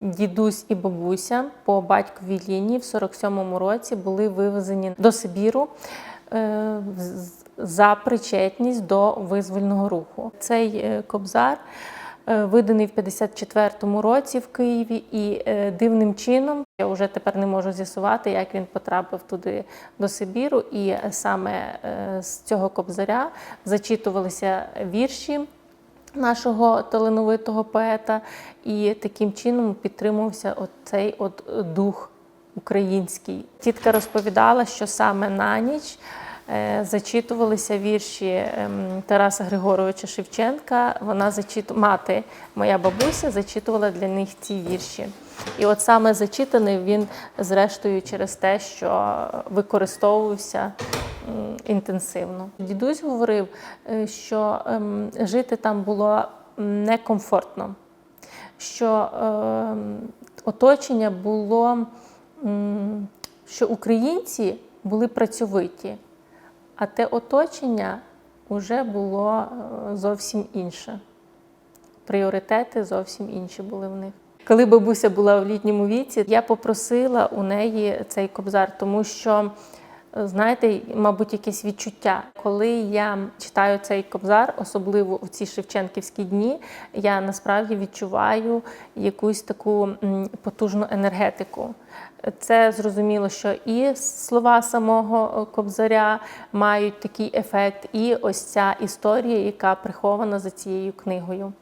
Дідусь і бабуся по батьковій лінії в 47-му році були вивезені до Сибіру е, за причетність до визвольного руху. Цей е, кобзар е, виданий в 54-му році в Києві, і дивним чином я вже тепер не можу з'ясувати, як він потрапив туди до Сибіру. І саме з цього кобзаря зачитувалися вірші нашого талановитого поета, і таким чином підтримувався от цей от дух український. Тітка розповідала, що саме на ніч е, зачитувалися вірші ем, Тараса Григоровича Шевченка. Вона зачиту... мати, моя бабуся, зачитувала для них ці вірші. І от саме зачитаний він, зрештою, через те, що використовувався інтенсивно. Дідусь говорив, е, що ем, жити там було некомфортно, що ем, оточення було, що українці були працьовиті, а те оточення вже було е, зовсім інше. Пріоритети зовсім інші були в них. Коли бабуся була в літньому віці, я попросила у неї цей кобзар, тому що, знаєте, мабуть, якесь відчуття. Коли я читаю цей кобзар, особливо у ці шевченківські дні, я насправді відчуваю якусь таку потужну енергетику. Це зрозуміло, що і слова самого е, кобзаря мають такий ефект, і ось ця історія, яка прихована за цією книгою.